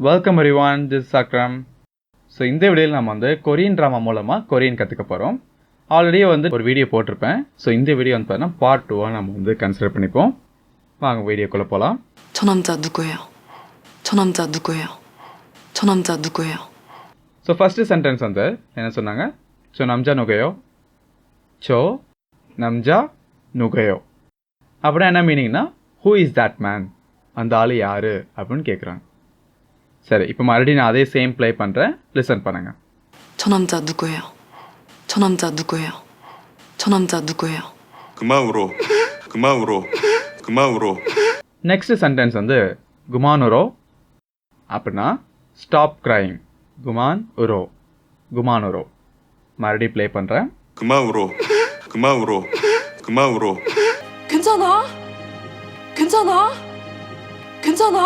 Welcome everyone this சக்ரம் so இந்த வீடியோவில் நம்ம வந்து கொரியன் ட்ராமா மூலமாக கொரியன் கற்றுக்க போகிறோம் ஆல்ரெடி வந்து ஒரு வீடியோ போட்டிருப்பேன். ஸோ இந்த வீடியோ வந்து பார்த்தீங்கன்னா பார்ட் டூவாக நம்ம வந்து கன்சிடர் பண்ணிப்போம். வாங்க வீடியோக்குள்ளே போகலாம் சொன்னம்ஜா துக்குயா சொன்னம்ஜா துக்குயா சொன்னம்ஜா துக்குயா ஸோ ஃபஸ்ட்டு சென்டென்ஸ் வந்து என்ன சொன்னாங்க? ஸோ நம்ஜா நுகையோ சோ நம்ஜா நுகையோ அப்படின்னா என்ன மீனிங்னா ஹூ இஸ் தட் மேன் அந்த ஆள் யார்? அப்படின்னு கேட்குறாங்க சரி இப்போ மறுபடியும் நான் அதே சேம் ப்ளே பண்ணுறேன் லிசன் பண்ணுங்க 저 남자 누구예요? 저 남자 누구예요? 저 남자 누구예요? 그만 울어. 그만 울어. 그만 울어. நெக்ஸ்ட் சென்டென்ஸ் வந்து குமானுரோ அப்படின்னா ஸ்டாப் கிரைங் குமான் உரோ குமானுரோ மறுபடியும் ப்ளே பண்ணுறேன் 그만 울어. 그만 울어. 그만 울어. 괜찮아? 괜찮아? 괜찮아?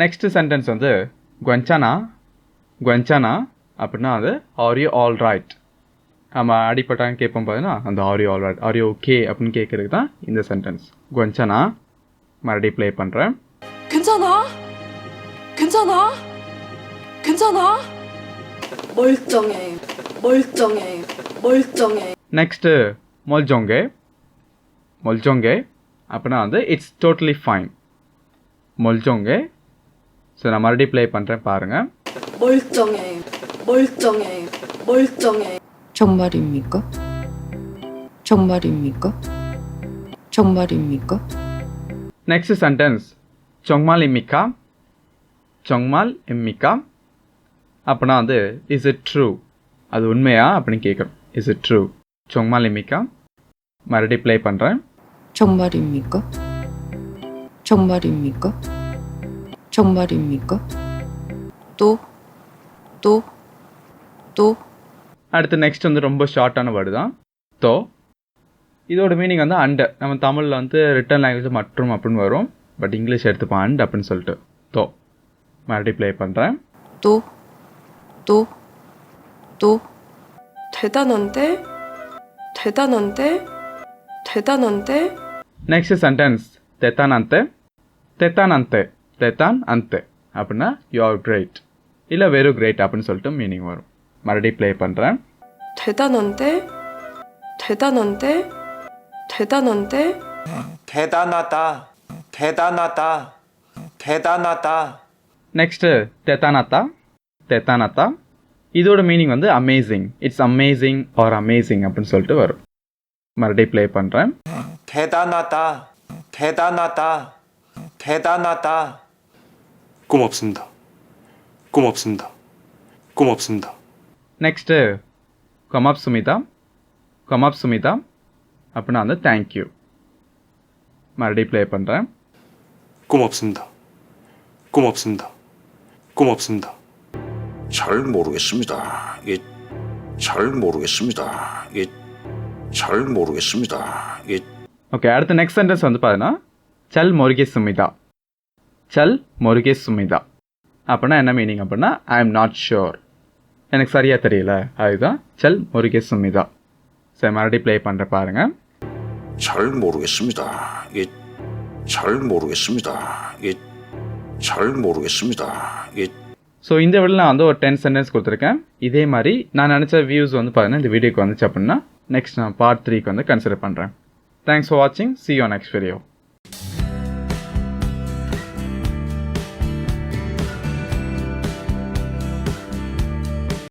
நெக்ஸ்ட் சென்டென்ஸ் வந்து குவன்சானா குவன்சானா அப்படின்னா அது ஆர் யூ ஆல் ரைட் நம்ம அடிப்பட்டாங்க கேட்போம் பார்த்தீங்கன்னா அந்த are you all right are you okay அப்படின்னு கேட்குறதுக்கு தான் இந்த சென்டென்ஸ் குவன்சானா மறுபடியும் ப்ளே பண்ணுறேன் 괜찮아? 괜찮아? 괜찮아? 멀쩡해. 멀쩡해. 멀쩡해. நெக்ஸ்ட்டு மொல்ஜோங்கே மொல்ஜோங்கே அப்படின்னா வந்து இட்ஸ் டோட்டலி ஃபைன் மொல்ஜோங்கே ஸோ நான் மறுபடியும் ப்ளே பண்ணுறேன் பாருங்கள் 멀쩡해. 멀쩡해. 멀쩡해. 정말입니까? 정말입니까? 정말입니까? நெக்ஸ்ட் சென்டென்ஸ் சொங்மால் இம்மிக்கா சொங்மால் இம்மிக்கா அப்படின்னா வந்து இஸ் இட் ட்ரூ அது உண்மையா அப்படின்னு கேட்குறோம் இஸ் இட் ட்ரூ சொங்மால் இம்மிக்கா மறுபடியும் ப்ளே பண்ணுறேன் 정말입니까? 정말입니까? 정말입니까? 또, 또, 또, அடுத்து நெக்ஸ்ட் வந்து ரொம்ப ஷார்ட்டான வேர்டு தான் தோ இதோட மீனிங் வந்து அண்ட் நம்ம தமிழில் வந்து ரிட்டன் லாங்குவேஜ் மற்றும் அப்படின்னு வரும் பட் இங்கிலீஷ் எடுத்துப்போம் அண்ட் அப்படின்னு சொல்லிட்டு தோ மறுபடியும் ப்ளே பண்ணுறேன் 또, 또, 또, 대단한데? 대단한데? 대단한데? நெக்ஸ்ட் சென்டென்ஸ் தெத்தான் அந்தே தெத்தான் அந்தே தெத்தான் அந்தே அப்படின்னா யூ ஆர் கிரேட் இல்லை வெறும் கிரேட் அப்படின்னு சொல்லிட்டு மீனிங் வரும் மறுபடியும் ப்ளே பண்ணுறேன் 대단한데? 대단한데? 대단한데? 대단하다. 대단하다. 대단하다. நெக்ஸ்ட்டு தெத்தானாத்தா தெத்தானாத்தா இதோட மீனிங் வந்து amazing it's amazing or amazing அப்படின்னு சொல்லிட்டு வரும் மறுபடியும் ப்ளே பண்ணுறேன் 대단하다. 대단하다. 대단하다. 고맙습니다. 고맙습니다. 고맙습니다. நெக்ஸ்ட்டு கமாப் சுமிதா கமாப் சுமிதா அப்படின்னா வந்து தேங்க்யூ மறுபடியும் ப்ளே பண்ணுறேன் 고맙습니다. 고맙습니다. 고맙습니다. 잘 모르겠습니다. 이, 잘 모르겠습니다. 이, 잘 모르겠습니다. 이, ஓகே அடுத்த நெக்ஸ்ட் சென்டென்ஸ் வந்து பார்த்தீங்கன்னா சல் மொருகே சுமிதா சல் மொருகே சுமிதா அப்படின்னா என்ன மீனிங் அப்படின்னா ஐ எம் நாட் ஷுர் எனக்கு சரியாக தெரியல அதுதான் சல் மொருகே சுமிதா சரி மறுபடியும் ப்ளே பண்ணுற பாருங்க 잘 모르겠습니다. 이, 잘 모르겠습니다. 이, 잘 모르겠습니다. 이, ஸோ இந்த வீடியோ நான் வந்து ஒரு டென் சென்டென்ஸ் கொடுத்துருக்கேன் இதே மாதிரி நான் நினச்ச வியூஸ் வந்து பார்த்தீங்கன்னா இந்த வீடியோக்கு வந்துச்சு அப்படின்னா நெக்ஸ்ட் நான் பார்ட் த்ரீக்கு வந்து கன்சிடர் பண்ணுறேன் தேங்க்ஸ் ஃபார் வாட்சிங் சி யோ நெக்ஸ்ட் வீடியோ